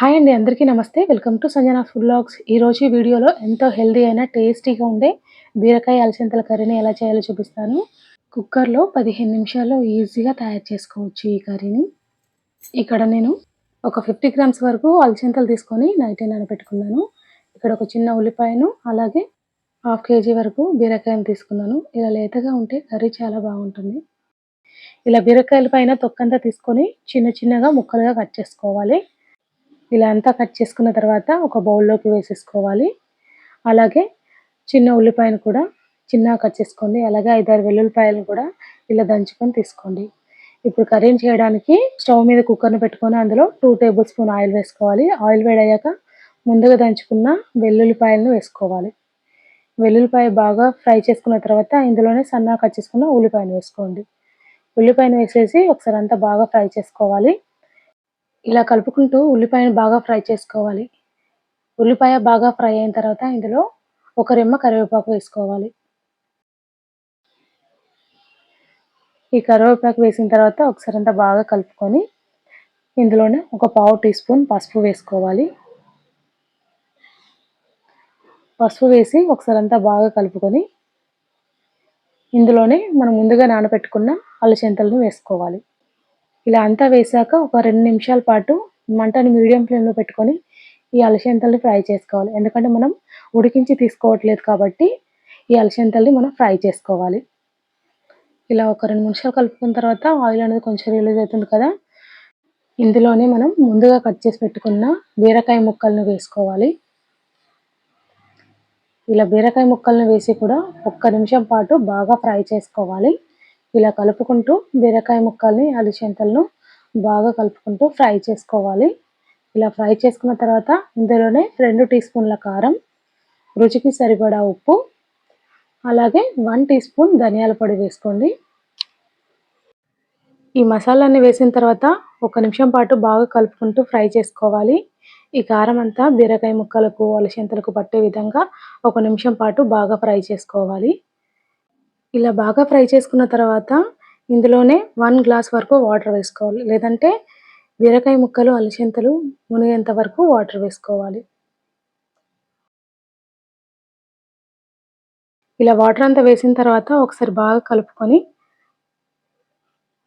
Hi అండి అందరికీ నమస్తే. Welcome to Sanjana food blogs. ఈరోజు ఈ వీడియోలో ఎంతో హెల్దీ అయిన టేస్టీగా ఉండే బీరకాయ అలసంతల కర్రీని ఎలా చేయాలో చూపిస్తాను. కుక్కర్లో పదిహేను నిమిషాల్లో ఈజీగా తయారు చేసుకోవచ్చు ఈ కర్రీని. ఇక్కడ నేను ఒక ఫిఫ్టీ గ్రామ్స్ వరకు అలసంతలు తీసుకొని నైట్ నానబెట్టుకున్నాను. ఇక్కడ ఒక చిన్న ఉల్లిపాయను అలాగే హాఫ్ కేజీ వరకు బీరకాయను తీసుకున్నాను. ఇలా లేతగా ఉంటే కర్రీ చాలా బాగుంటుంది. ఇలా బీరకాయల పైన తొక్కంతా తీసుకొని చిన్న చిన్నగా ముక్కలుగా కట్ చేసుకోవాలి. ఇలా అంతా కట్ చేసుకున్న తర్వాత ఒక బౌల్లోకి వేసేసుకోవాలి. అలాగే చిన్న ఉల్లిపాయను కూడా చిన్నగా కట్ చేసుకోండి. అలాగే ఐదారు వెల్లుల్లిపాయలను కూడా ఇలా దంచుకొని తీసుకోండి. ఇప్పుడు కర్రీని చేయడానికి స్టవ్ మీద కుక్కర్ని పెట్టుకొని అందులో టూ టేబుల్ స్పూన్ ఆయిల్ వేసుకోవాలి. ఆయిల్ వేడయ్యాక ముందుగా దంచుకున్న వెల్లుల్లిపాయలను వేసుకోవాలి. వెల్లుల్లిపాయ బాగా ఫ్రై చేసుకున్న తర్వాత ఇందులోనే సన్నగా కట్ చేసుకున్న ఉల్లిపాయను వేసుకోండి. ఉల్లిపాయను వేసేసి ఒకసారి అంతా బాగా ఫ్రై చేసుకోవాలి. ఇలా కలుపుకుంటూ ఉల్లిపాయను బాగా ఫ్రై చేసుకోవాలి. ఉల్లిపాయ బాగా ఫ్రై అయిన తర్వాత ఇందులో ఒక రెమ్మ కరివేపాకు వేసుకోవాలి. ఈ కరివేపాకు వేసిన తర్వాత ఒకసారి అంతా బాగా కలుపుకొని ఇందులోనే ఒక పావు టీ స్పూన్ పసుపు వేసుకోవాలి. పసుపు వేసి ఒకసారి అంతా బాగా కలుపుకొని ఇందులోనే మనం ముందుగా నానబెట్టుకున్న అలచెంతలను వేసుకోవాలి. ఇలా అంతా వేసాక ఒక రెండు నిమిషాల పాటు మంటని మీడియం ఫ్లేమ్లో పెట్టుకొని ఈ అలసంతల్ని ఫ్రై చేసుకోవాలి. ఎందుకంటే మనం ఉడికించి తీసుకోవట్లేదు కాబట్టి ఈ అలసంతల్ని మనం ఫ్రై చేసుకోవాలి. ఇలా ఒక రెండు నిమిషాలు కలుపుకున్న తర్వాత ఆయిల్ అనేది కొంచెం రిలీజ్ అవుతుంది కదా? ఇందులోనే మనం ముందుగా కట్ చేసి పెట్టుకున్న బీరకాయ ముక్కలను వేసుకోవాలి. ఇలా బీరకాయ ముక్కలను వేసి కూడా ఒక్క నిమిషం పాటు బాగా ఫ్రై చేసుకోవాలి. ఇలా కలుపుకుంటూ బీరకాయ ముక్కల్ని అలిచెంతలను బాగా కలుపుకుంటూ ఫ్రై చేసుకోవాలి. ఇలా ఫ్రై చేసుకున్న తర్వాత ఇందులోనే రెండు టీ స్పూన్ల కారం రుచికి సరిపడా ఉప్పు అలాగే వన్ టీ స్పూన్ ధనియాల పొడి వేసుకోండి. ఈ మసాలాన్ని వేసిన తర్వాత ఒక నిమిషం పాటు బాగా కలుపుకుంటూ ఫ్రై చేసుకోవాలి. ఈ కారం అంతా బీరకాయ ముక్కలకు అలసంతలకు పట్టే విధంగా ఒక నిమిషం పాటు బాగా ఫ్రై చేసుకోవాలి. ఇలా బాగా ఫ్రై చేసుకున్న తర్వాత ఇందులోనే వన్ గ్లాస్ వరకు వాటర్ వేసుకోవాలి. లేదంటే బీరకాయ ముక్కలు అలసంతలు మునిగేంత వరకు వాటర్ వేసుకోవాలి. ఇలా వాటర్ అంతా వేసిన తర్వాత ఒకసారి బాగా కలుపుకొని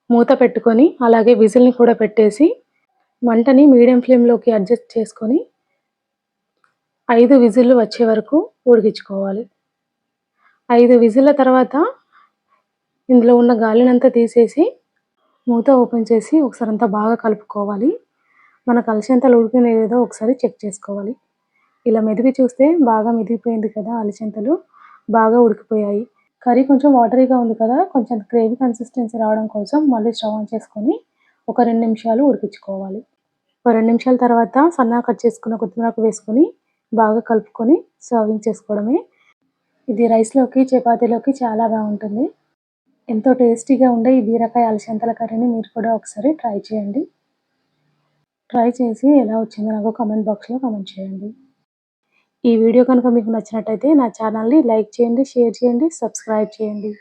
మూత పెట్టుకొని అలాగే విజిల్ని కూడా పెట్టేసి మంటని మీడియం ఫ్లేమ్లోకి అడ్జస్ట్ చేసుకొని ఐదు విజిల్లు వచ్చే వరకు ఉడికించుకోవాలి. ఐదు విజిల్ల తర్వాత ఇందులో ఉన్న గాలినంతా తీసేసి మూత ఓపెన్ చేసి ఒకసారి అంతా బాగా కలుపుకోవాలి. మన అలసంతలు ఉడికినాయేదో ఒకసారి చెక్ చేసుకోవాలి. ఇలా మెదిపి చూస్తే బాగా మెదిగిపోయింది కదా అలసంతలు బాగా ఉడికిపోయాయి. కర్రీ కొంచెం వాటరీగా ఉంది కదా కొంచెం గ్రేవీ కన్సిస్టెన్సీ రావడం కోసం మళ్ళీ స్టవ్ ఆన్ చేసుకొని ఒక రెండు నిమిషాలు ఉడికించుకోవాలి. ఒక రెండు నిమిషాల తర్వాత సన్నగా కట్ చేసుకున్న కొత్తిమీరకు వేసుకొని బాగా కలుపుకొని సర్వింగ్ చేసుకోవడమే ఇది రైస్లోకి చపాతీలోకి చాలా బాగుంటుంది. ఎంతో టేస్టీగా ఉండే ఈ బీరకాయ అలసంతల కర్రీని మీరు కూడా ఒకసారి ట్రై చేయండి. ట్రై చేసి ఎలా వచ్చిందో నాకు కామెంట్ బాక్స్లో కామెంట్ చేయండి. ఈ వీడియో కనుక మీకు నచ్చినట్టయితే నా ఛానల్ని లైక్ చేయండి షేర్ చేయండి సబ్స్క్రైబ్ చేయండి.